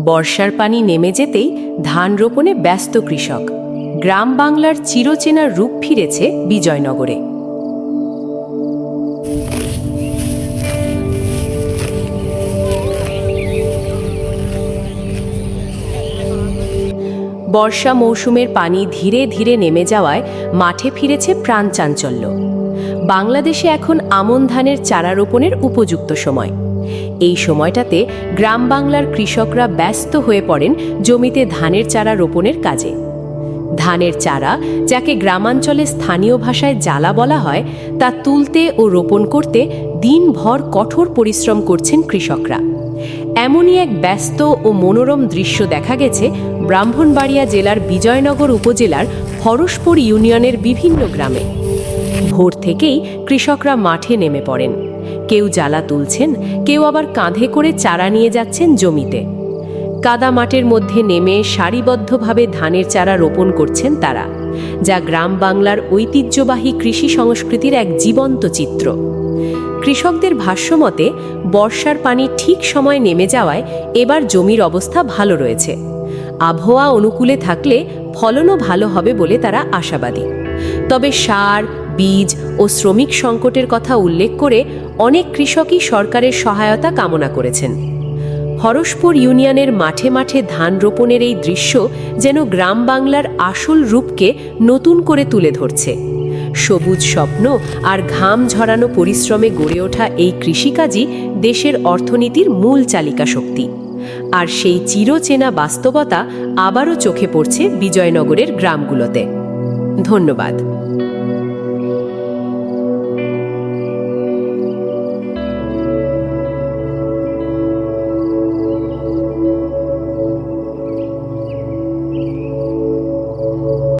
বর্ষার পানি নেমে যেতেই ধান রোপণে ব্যস্ত কৃষক। গ্রাম বাংলার চিরচেনা রূপ ফিরেছে বিজয়নগরে। বর্ষা মৌসুমের পানি ধীরে ধীরে নেমে যাওয়ায় মাঠে ফিরেছে প্রাণ চাঞ্চল্য। বাংলাদেশে এখন আমন ধানের চারা রোপণের উপযুক্ত সময়। এই সময়টাতে গ্রাম বাংলার কৃষকরা ব্যস্ত হয়ে পড়েন জমিতে ধানের চারা রোপণের কাজে। ধানের চারা যাকে গ্রামাঞ্চলে স্থানীয় ভাষায় জ্বালা বলা হয়, তা তুলতে ও রোপণ করতে দিনভর কঠোর পরিশ্রম করছেন কৃষকরা। এমনই এক ব্যস্ত ও মনোরম দৃশ্য দেখা গেছে ব্রাহ্মণবাড়িয়া জেলার বিজয়নগর উপজেলার হরসপুর ইউনিয়নের বিভিন্ন গ্রামে। ভোর থেকেই কৃষকরা মাঠে নেমে পড়েন। কেউ জ্বালা তুলছেন, কেউ আবার কাঁধে করে চারা নিয়ে যাচ্ছেন জমিতে। কাদা মাঠের মধ্যে নেমে সারিবদ্ধভাবে ধানের চারা রোপণ করছেন তারা, যা গ্রাম বাংলার ঐতিহ্যবাহী কৃষি সংস্কৃতির এক জীবন্ত চিত্র। কৃষকদের ভাষ্যমতে বর্ষার পানি ঠিক সময় নেমে যাওয়ায় এবার জমির অবস্থা ভালো রয়েছে। আবহাওয়া অনুকূলে থাকলে ফলনও ভালো হবে বলে তারা আশাবাদী। তবে সার বীজ ও শ্রমিক সংকটের কথা উল্লেখ করে অনেক কৃষকই সরকারের সহায়তা কামনা করেছেন। হরসপুর ইউনিয়নের মাঠে মাঠে ধান রোপণের এই দৃশ্য যেন গ্রাম বাংলার আসল রূপকে নতুন করে তুলে ধরছে। সবুজ স্বপ্ন আর ঘাম ঝরানো পরিশ্রমে গড়ে ওঠা এই কৃষিকাজই দেশের অর্থনীতির মূল চালিকা শক্তি। আর সেই চিরচেনা বাস্তবতা আবারও চোখে পড়ছে বিজয়নগরের গ্রামগুলোতে। ধন্যবাদ।